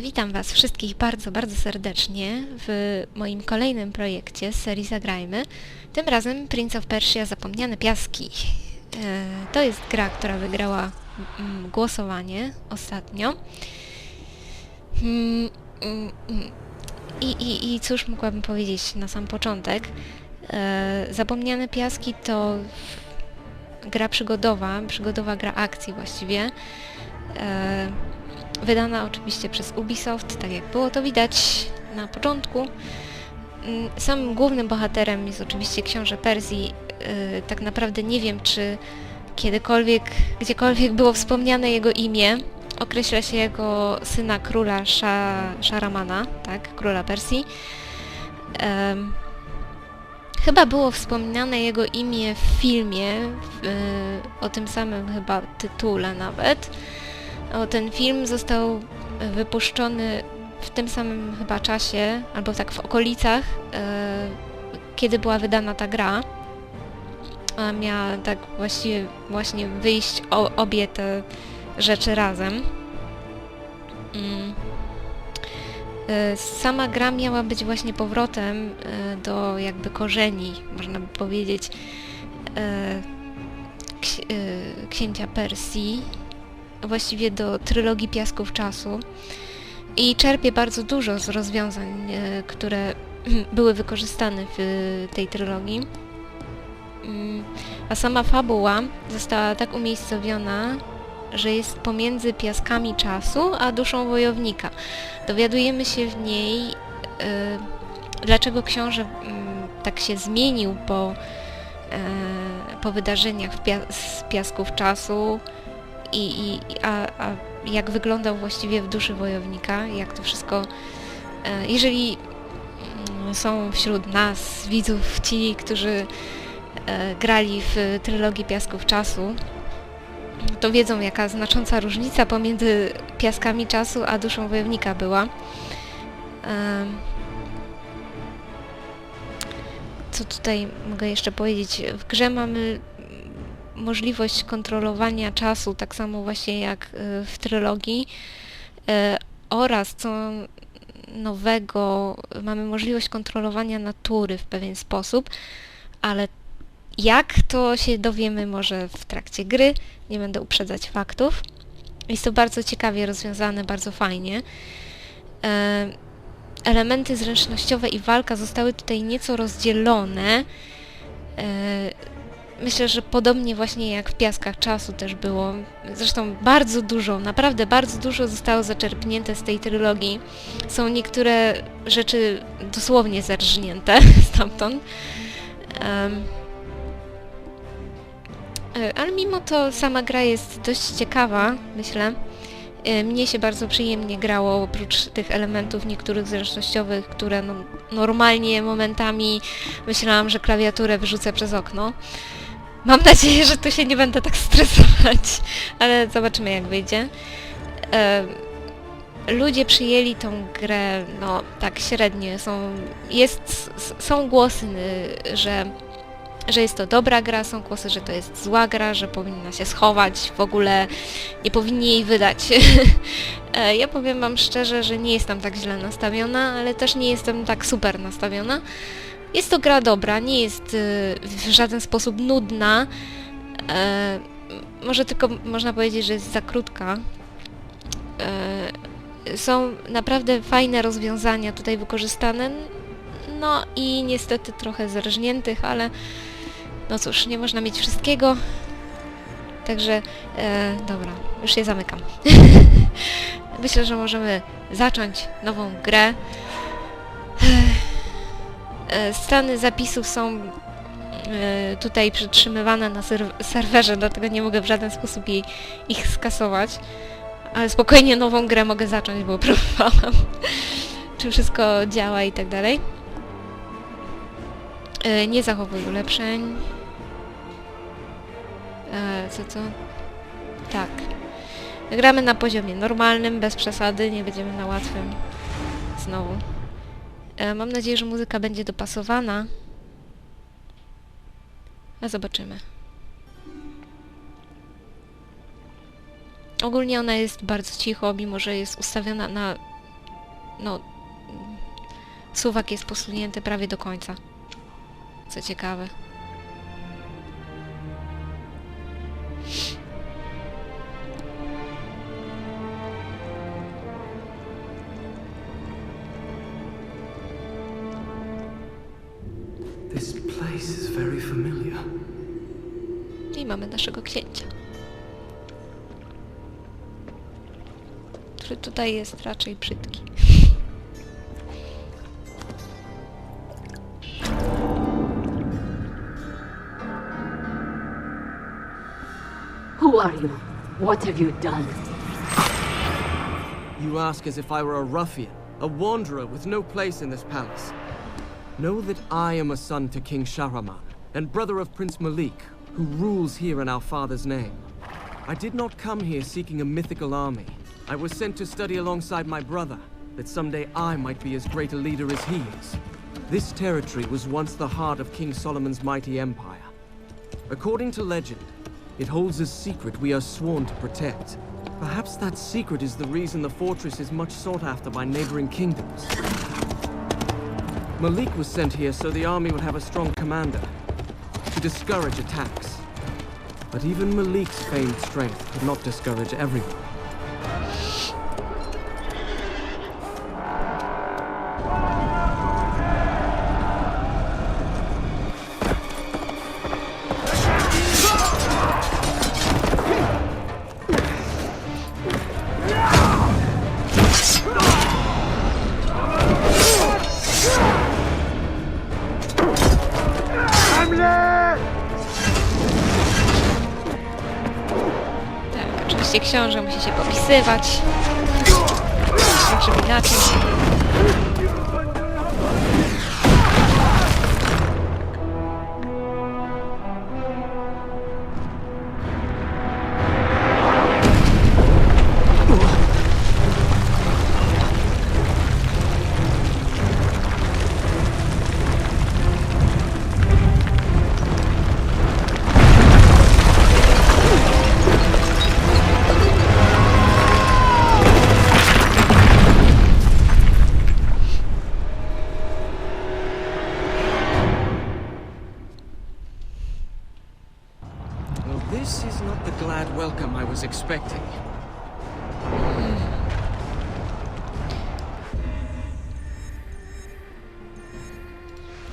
Witam Was wszystkich bardzo, bardzo serdecznie w moim kolejnym projekcie z serii Zagrajmy. Tym razem Prince of Persia Zapomniane Piaski. E, To jest gra, która wygrała mm, głosowanie ostatnio. Mm, mm. I, i, I cóż mogłabym powiedzieć na sam początek? E, Zapomniane Piaski to gra przygodowa, przygodowa gra akcji właściwie. Wydana oczywiście przez Ubisoft, tak jak było to widać na początku. Mm, Samym głównym bohaterem jest oczywiście książę Persji. Yy, Tak naprawdę nie wiem, czy kiedykolwiek, gdziekolwiek było wspomniane jego imię. Określa się jego syna króla Sza, Szaramana, tak, króla Persji. Em, Chyba było wspomniane jego imię w filmie, w, yy, o tym samym chyba tytule nawet. O, ten film został e, wypuszczony w tym samym chyba czasie, albo tak w okolicach, e, kiedy była wydana ta gra. A miała tak właściwie właśnie wyjść o, obie te rzeczy razem. Mm. E, Sama gra miała być właśnie powrotem do jakby korzeni, można by powiedzieć, ksi- księcia Persji, właściwie do trylogii Piasków Czasu i czerpie bardzo dużo z rozwiązań, e, które były wykorzystane w e, tej trylogii. Mm, A sama fabuła została tak umiejscowiona, że jest pomiędzy piaskami czasu a duszą wojownika. Dowiadujemy się w niej, e, dlaczego książę mm, tak się zmienił po, po wydarzeniach z piasków czasu, i, i a, a jak wyglądał właściwie w duszy wojownika, jak to wszystko. E, jeżeli mm, są wśród nas widzów ci, którzy e, grali w trylogii Piasków Czasu, to wiedzą jaka znacząca różnica pomiędzy Piaskami Czasu a duszą wojownika była. Em, Co tutaj mogę jeszcze powiedzieć? W grze mamy możliwość kontrolowania czasu, tak samo właśnie jak y, w trylogii y, oraz co nowego, mamy możliwość kontrolowania natury w pewien sposób, ale jak to się dowiemy może w trakcie gry, nie będę uprzedzać faktów. Jest to bardzo ciekawie rozwiązane, bardzo fajnie. E, Elementy zręcznościowe i walka zostały tutaj nieco rozdzielone. Myślę, że podobnie właśnie jak w Piaskach Czasu też było. Zresztą bardzo dużo, naprawdę bardzo dużo zostało zaczerpnięte z tej trylogii. Są niektóre rzeczy dosłownie zerżnięte stamtąd. E, ale mimo to sama gra jest dość ciekawa, myślę. E, Mnie się bardzo przyjemnie grało, oprócz tych elementów niektórych zręcznościowych, które no, normalnie momentami myślałam, że klawiaturę wyrzucę przez okno. Mam nadzieję, że tu się nie będę tak stresować, ale zobaczymy jak wyjdzie. Ludzie przyjęli tą grę, no tak średnio. Są, jest, są głosy, y, że, że jest to dobra gra, są głosy, że to jest zła gra, że powinna się schować, w ogóle nie powinni jej wydać. E, ja powiem wam szczerze, że nie jestem tak źle nastawiona, ale też nie jestem tak super nastawiona. Jest to gra dobra, nie jest y, w żaden sposób nudna. E, może tylko można powiedzieć, że jest za krótka. E, są naprawdę fajne rozwiązania tutaj wykorzystane. No i niestety trochę zerżniętych, ale no cóż, nie można mieć wszystkiego. Także e, dobra, już je zamykam. Myślę, że możemy zacząć nową grę. E, Strony zapisów są e, tutaj przytrzymywane na serw- serwerze, dlatego nie mogę w żaden sposób jej, ich skasować. Ale spokojnie nową grę mogę zacząć, bo próbowałam, czy wszystko działa i tak dalej. E, Nie zachowuj ulepszeń. Co, co? Tak. Gramy na poziomie normalnym, bez przesady, nie będziemy na łatwym. Znowu. E, Mam nadzieję, że muzyka będzie dopasowana. A zobaczymy. Ogólnie ona jest bardzo cicho, mimo że jest ustawiona na no, mm, suwak jest posunięty prawie do końca. Co ciekawe. Place is very familiar. I mamy naszego księcia. Który tutaj jest raczej brzydki. Who are you? What have you done? You ask as if I were a ruffian, a wanderer with no place in this palace. Know that I am a son to King Shahraman, and brother of Prince Malik, who rules here in our father's name. I did not come here seeking a mythical army. I was sent to study alongside my brother, that someday I might be as great a leader as he is. This territory was once the heart of King Solomon's mighty empire. According to legend, it holds a secret we are sworn to protect. Perhaps that secret is the reason the fortress is much sought after by neighboring kingdoms. Malik was sent here so the army would have a strong commander, to discourage attacks. But even Malik's famed strength could not discourage everyone. Oczywiście książę musi się popisywać. Żeby inaczej.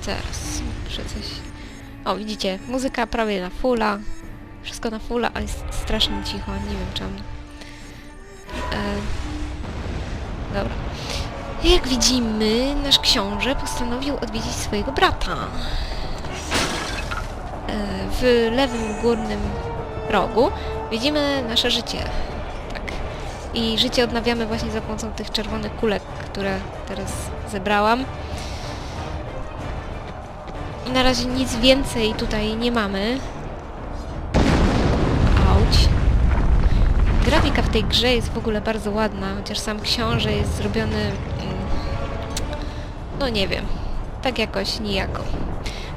Zaraz, muszę coś... O, widzicie, muzyka prawie na fulla. Wszystko na fulla, ale jest strasznie cicho, nie wiem czemu. E... Dobra. Jak widzimy, nasz książę postanowił odwiedzić swojego brata. E, w lewym górnym rogu widzimy nasze życie. Tak. I życie odnawiamy właśnie za pomocą tych czerwonych kulek, które teraz zebrałam. Na razie nic więcej tutaj nie mamy. Auć. Grafika w tej grze jest w ogóle bardzo ładna, chociaż sam książę jest zrobiony... mm, No nie wiem. Tak jakoś nijako.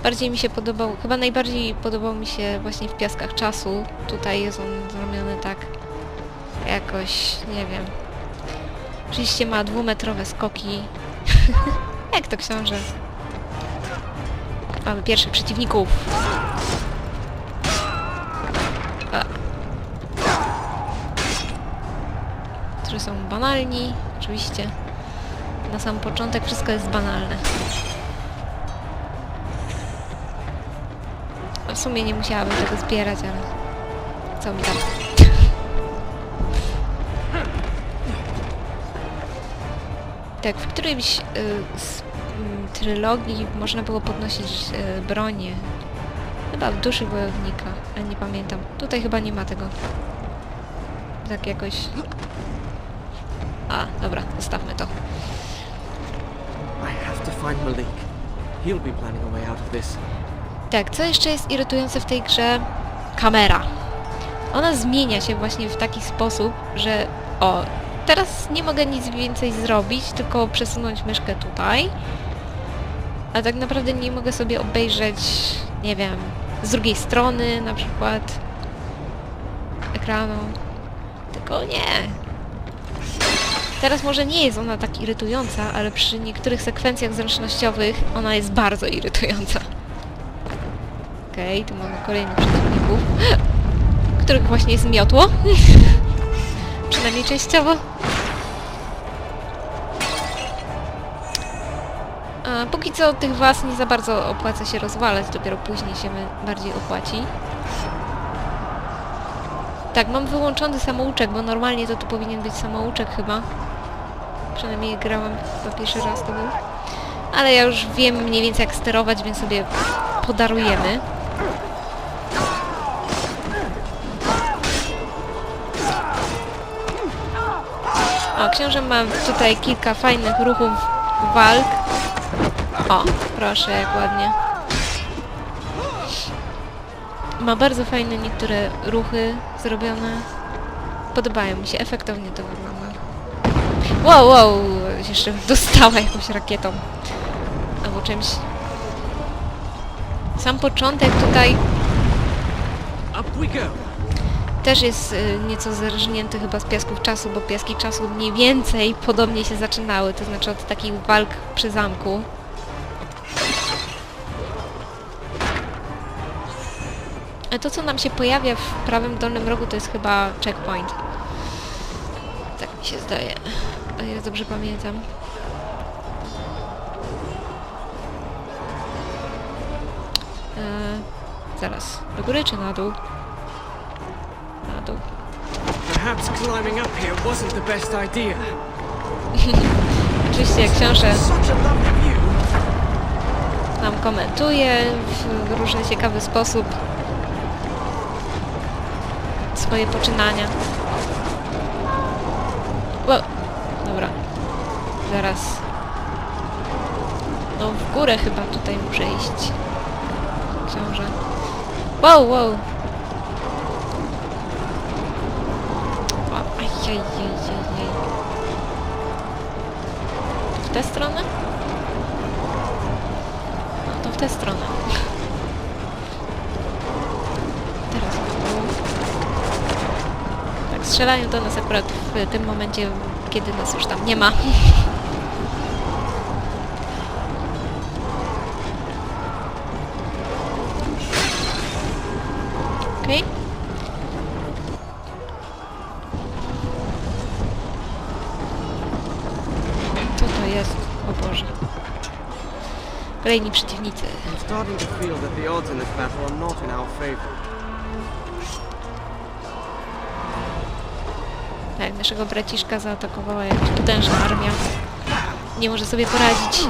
Bardziej mi się podobał, chyba najbardziej podobał mi się właśnie w Piaskach Czasu. Tutaj jest on zrobiony tak jakoś, nie wiem. Oczywiście ma dwumetrowe skoki. Jak to książę? Mamy pierwszych przeciwników. Którzy są banalni, oczywiście. Na sam początek wszystko jest banalne. W sumie nie musiałabym tego zbierać, ale co mi tam. Tak, w którymś y, trylogii można było podnosić y, bronię. Chyba w duszy wojownika, ale nie pamiętam. Tutaj chyba nie ma tego. Tak jakoś... A, dobra, zostawmy to. I have to find Malik. He'll be planning a way out of this. Tak, co jeszcze jest irytujące w tej grze? Kamera. Ona zmienia się właśnie w taki sposób, że o, teraz nie mogę nic więcej zrobić, tylko przesunąć myszkę tutaj. A tak naprawdę nie mogę sobie obejrzeć, nie wiem, z drugiej strony na przykład ekranu. Tylko nie. Teraz może nie jest ona tak irytująca, ale przy niektórych sekwencjach zręcznościowych ona jest bardzo irytująca. Okej, tu mamy kolejnych przeciwników, których właśnie zmiotło. Przynajmniej częściowo. Póki co tych was nie za bardzo opłaca się rozwalać, dopiero później się bardziej opłaci. Tak, mam wyłączony samouczek, bo normalnie to tu powinien być samouczek chyba. Przynajmniej grałam chyba pierwszy raz to był. Ale ja już wiem mniej więcej jak sterować, więc sobie podarujemy. O, książę ma tutaj kilka fajnych ruchów walk. O, proszę, jak ładnie. Ma bardzo fajne niektóre ruchy zrobione. Podobają mi się, efektownie to wygląda. Wow, wow, jeszcze dostała jakąś rakietą. Albo czymś. Sam początek tutaj też jest y, nieco zerżnięty chyba z piasków czasu, bo piaski czasu mniej więcej podobnie się zaczynały, to znaczy od takich walk przy zamku. To, co nam się pojawia w prawym dolnym rogu, to jest chyba checkpoint. Tak mi się zdaje. O ile dobrze pamiętam. Eee, zaraz. Do góry czy na dół? Na dół. Perhaps climbing up here wasn't the best idea. Oczywiście jak książę nam komentuje w różny ciekawy sposób swoje poczynania. O, dobra. Zaraz. No w górę chyba tutaj muszę iść. Książę. Wow, wow. Ajajajajaj. W tę stronę? No to w tę stronę. Teraz w dół. Tak, strzelają do nas akurat w tym momencie, kiedy nas już tam nie ma. Okej. Co to jest? O Boże. Kolejni przeciwnicy. I'm starting to feel that the odds in this battle are not in our favor. Tak, naszego braciszka zaatakowała jakaś potężna armia. Nie może sobie poradzić.